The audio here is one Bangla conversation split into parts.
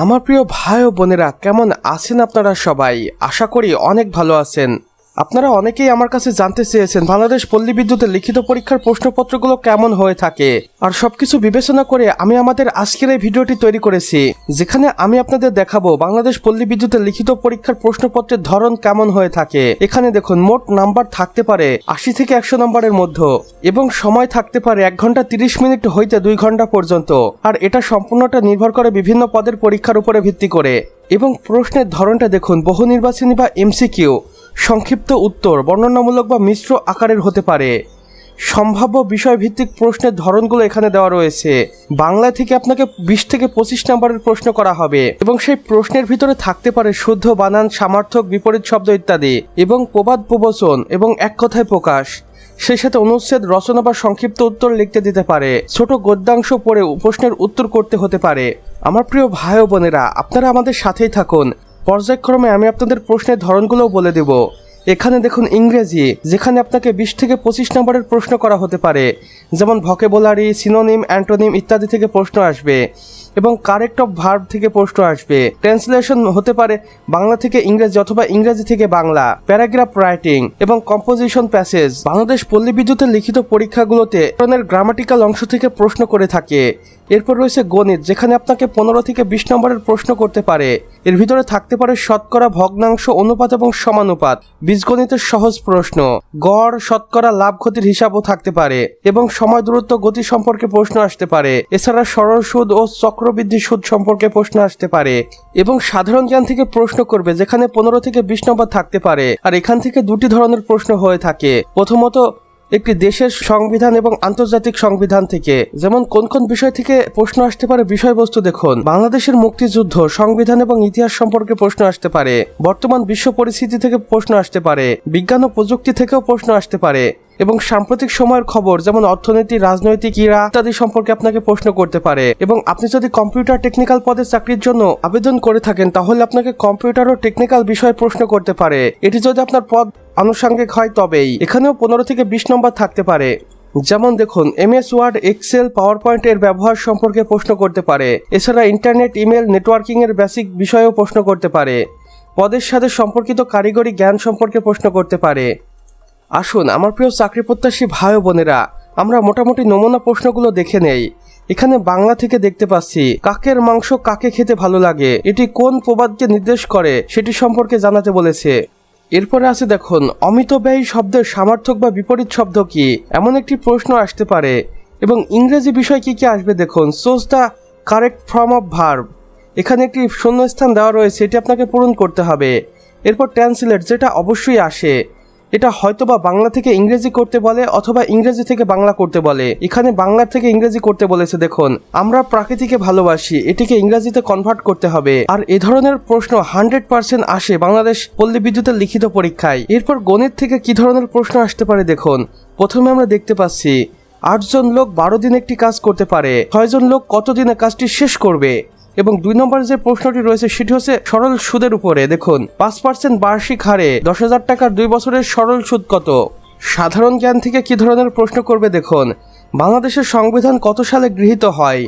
আমার প্রিয় ভাই ও বোনেরা কেমন আছেন আপনারা সবাই? আশা করি অনেক ভালো আছেন। আপনারা অনেকেই আমার কাছে জানতে চেয়েছেন বাংলাদেশ পল্লী বিদ্যুতের লিখিত পরীক্ষার প্রশ্নপত্রগুলো কেমন হয়ে থাকে। আর সবকিছু বিবেচনা করে আমি আমাদের আজকের এই ভিডিওটি তৈরি করেছি, যেখানে আমি আপনাদের দেখাবো বাংলাদেশ পল্লী বিদ্যুতের লিখিত পরীক্ষার প্রশ্নপত্রের ধরন কেমন হয়ে থাকে। এখানে দেখুন, মোট নাম্বার থাকতে পারে আশি থেকে একশো নম্বরের মধ্যে এবং সময় থাকতে পারে এক ঘণ্টা তিরিশ মিনিট হইতে দুই ঘণ্টা পর্যন্ত। আর এটা সম্পূর্ণটা নির্ভর করে বিভিন্ন পদের পরীক্ষার উপরে ভিত্তি করে। এবং প্রশ্নের ধরনটা দেখুন, বহু নির্বাচনী বা এমসিকিউ। সংক্ষিপ্ত উত্তর, বর্ণনামূলক বা মিশ্র আকারের হতে পারে। সম্ভাব্য বিষয়ভিত্তিক প্রশ্নের ধরনগুলো এখানে দেওয়া রয়েছে। বাংলা থেকে আপনাকে বিশ থেকে পঁচিশ নম্বরের প্রশ্ন করা হবে এবং সেই প্রশ্নের ভিতরে থাকতে পারে শুদ্ধ, বানান, সামার্থক, বিপরীত শব্দ ইত্যাদি এবং প্রবাদ, প্রবচন এবং এক কথায় প্রকাশ। সেই সাথে অনুচ্ছেদ, রচনা বা সংক্ষিপ্ত উত্তর লিখতে দিতে পারে। ছোট গদ্যাংশ পড়ে প্রশ্নের উত্তর করতে হতে পারে। আমার প্রিয় ভাই বোনেরা, আপনারা আমাদের সাথেই থাকুন। পর্যায়ক্রমে আমি আপনাদের প্রশ্নের ধরনগুলোও বলে দেব। এখানে দেখুন ইংরেজি, যেখানে আপনাকে বিশ থেকে পঁচিশ নম্বরের প্রশ্ন করা হতে পারে, যেমন ভকেবুলারি সিনোনিম অ্যান্টোনিম ইত্যাদি থেকে প্রশ্ন আসবে এবং কারেক্ট অফ ভার্ব থেকে প্রশ্ন আসবে। ট্রান্সলেশন হতে পারে বাংলা থেকে ইংরেজি অথবা ইংরেজি থেকে বাংলা। প্যারাগ্রাফ রাইটিং এবং কম্পোজিশন প্যাসেজ বাংলাদেশ পল্লী বিদ্যুতের লিখিত পরীক্ষাগুলোতে গ্রামাটিক্যাল অংশ থেকে প্রশ্ন করে থাকে। এরপর রয়েছে গণিত, যেখানে আপনাকে পনেরো থেকে বিশ নম্বরের প্রশ্ন করতে পারে। এর ভিতরে থাকতে পারে শতকরা ভগ্নাংশ অনুপাত এবং সমানুপাত। বীজগণিতের সহজ প্রশ্ন, গড়, শতকরা, লাভ, ক্ষতির হিসাবও থাকতে পারে এবং সময় দূরত্ব, গতি সম্পর্কে প্রশ্ন আসতে পারে। এছাড়া সরল সুদ ও চক্রবৃদ্ধি সুদ সম্পর্কে প্রশ্ন আসতে পারে এবং সাধারণ জ্ঞান থেকে প্রশ্ন করবে, যেখানে পনেরো থেকে বিশ নম্বর থাকতে পারে। আর এখান থেকে দুটি ধরনের প্রশ্ন হয়ে থাকে। প্রথমত একটি দেশের সংবিধান এবং আন্তর্জাতিক সংবিধান থেকে যেমন কোন কোন বিষয় থেকে প্রশ্ন আসতে পারে বিষয়বস্তু দেখুন। বাংলাদেশের মুক্তিযুদ্ধ, সংবিধান এবং ইতিহাস সম্পর্কে প্রশ্ন আসতে পারে। বর্তমান বিশ্ব পরিস্থিতি থেকে প্রশ্ন আসতে পারে। বিজ্ঞান ও প্রযুক্তি থেকেও প্রশ্ন আসতে পারে। এবং সাম্প্রতিক সময়ের খবর, যেমন অর্থনীতি, রাজনৈতিক ক্রীড়া ইত্যাদি সম্পর্কে আপনাকে প্রশ্ন করতে পারে। এবং আপনি যদি কম্পিউটার টেকনিক্যাল পদে চাকরির জন্য আবেদন করে থাকেন, তাহলে আপনাকে কম্পিউটার ও টেকনিক্যাল বিষয়ে প্রশ্ন করতে পারে। এটি যদি আপনার পদ আনুষঙ্গিক হয়, তবেই। এখানেও পনেরো থেকে বিশ নম্বর থাকতে পারে। যেমন দেখুন, MS Word, Excel power point এর ব্যবহার সম্পর্কে প্রশ্ন করতে পারে। এছাড়া ইন্টারনেট, ইমেল, নেটওয়ার্কিং এর বেসিক বিষয়েও প্রশ্ন করতে পারে। পদের সাথে সম্পর্কিত কারিগরি জ্ঞান সম্পর্কে প্রশ্ন করতে পারে। আসুন, আমার প্রিয় চাকরি প্রত্যাশী ভাই বোনেরা, আমরা মোটামুটি নমুনা প্রশ্নগুলো দেখে নেই। এখানে বাংলা থেকে দেখতে পাচ্ছি, কাকের মাংস কাকে খেতে ভালো লাগে, এটি কোন প্রবাদকে নির্দেশ করে, সেটি সম্পর্কে জানাতে বলেছে। এরপরে আছে দেখুন, অমিত ব্যয়ী শব্দের সামার্থক বা বিপরীত শব্দ কি? এমন একটি প্রশ্ন আসতে পারে। এবং ইংরেজি বিষয় কি কি আসবে দেখুন সোজ the correct form of verb এখানে একটি শূন্যস্থান দেওয়া রয়েছে এটি আপনাকে পূরণ করতে হবে। এরপর ট্রান্সলেট যেটা অবশ্যই আসে। এটা হয়তোবা বাংলা থেকে ইংরেজি করতে বলে অথবা ইংরেজি থেকে বাংলা করতে বলে। এখানে বাংলা থেকে ইংরেজি করতে বলেছে, দেখুন। আমরা প্রাকৃতিকে ভালোবাসি, এটিকে ইংরেজিতে কনভার্ট করতে হবে। আর এ ধরনের প্রশ্ন হান্ড্রেড পার্সেন্ট আসে বাংলাদেশ পল্লী বিদ্যুতের লিখিত পরীক্ষায়। এরপর গণিত থেকে কি ধরনের প্রশ্ন আসতে পারে, দেখুন। প্রথমে আমরা দেখতে পাচ্ছি, আটজন লোক বারো দিন একটি কাজ করতে পারে, ছয়জন লোক কতদিনে কাজটি শেষ করবে? এবং দুই নম্বর যে প্রশ্নটি রয়েছে সেটি হচ্ছে সরল সুদের উপরে। দেখুন, পাঁচ পার্সেন্ট বার্ষিক হারে দশ হাজার টাকার দুই বছরের সরল সুদ কত? সাধারণ জ্ঞান থেকে কি ধরনের প্রশ্ন করবে দেখুন। বাংলাদেশের সংবিধান কত সালে গৃহীত হয়?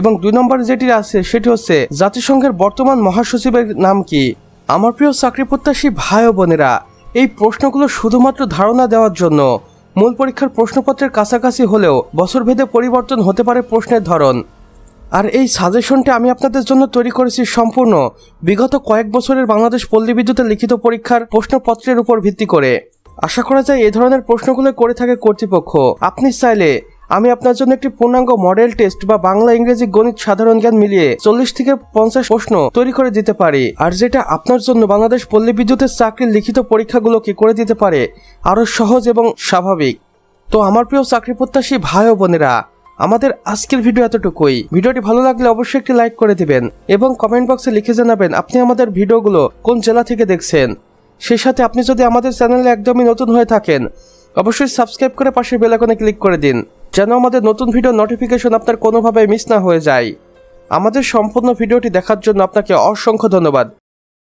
এবং দুই নম্বর যেটি আছে সেটি হচ্ছে জাতিসংঘের বর্তমান মহাসচিবের নাম কি? আমার প্রিয় চাকরি প্রত্যাশী ভাই বোনেরা, এই প্রশ্নগুলো শুধুমাত্র ধারণা দেওয়ার জন্য। মূল পরীক্ষার প্রশ্নপত্রের কাছাকাছি হলেও বছরভেদে পরিবর্তন হতে পারে প্রশ্নের ধরন। আর এই সাজেশনটি আমি আপনাদের জন্য তৈরি করেছি সম্পূর্ণ। বিগত কয়েক বছরের বাংলাদেশ পল্লী বিদ্যুতের লিখিত পরীক্ষার প্রশ্নপত্রের উপর ভিত্তি করে। আশা করা যায় এই ধরনের প্রশ্নগুলো করে থাকে কর্তৃপক্ষ। আপনি চাইলে আমি আপনার জন্য একটি পূর্ণাঙ্গ মডেল টেস্ট বা বাংলা, ইংরেজি, গণিত, সাধারণ জ্ঞান মিলিয়ে চল্লিশ থেকে পঞ্চাশ প্রশ্ন তৈরি করে দিতে পারি। আর যেটা আপনার জন্য বাংলাদেশ পল্লী বিদ্যুতের চাকরির লিখিত পরীক্ষাগুলোকে করে দিতে পারে, আরও সহজ এবং স্বাভাবিক। তো আমার প্রিয় চাকরি প্রত্যাশী ভাই ও বোনেরা আমাদের আজকের ভিডিও এতটুকুই। ভিডিওটি ভালো লাগলে অবশ্যই একটি লাইক করে দিবেন এবং কমেন্ট বক্সে লিখে জানাবেন আপনি আমাদের ভিডিওগুলো কোন জেলা থেকে দেখছেন। সেই সাথে আপনি যদি আমাদের চ্যানেলে একদমই নতুন হয়ে থাকেন, অবশ্যই সাবস্ক্রাইব করে পাশে বেল আইকনে ক্লিক করে দিন, যেন আমাদের নতুন ভিডিও নোটিফিকেশন আপনার কোনোভাবে মিস না হয়ে যায়। আমাদের সম্পূর্ণ ভিডিওটি দেখার জন্য আপনাকে অসংখ্য ধন্যবাদ।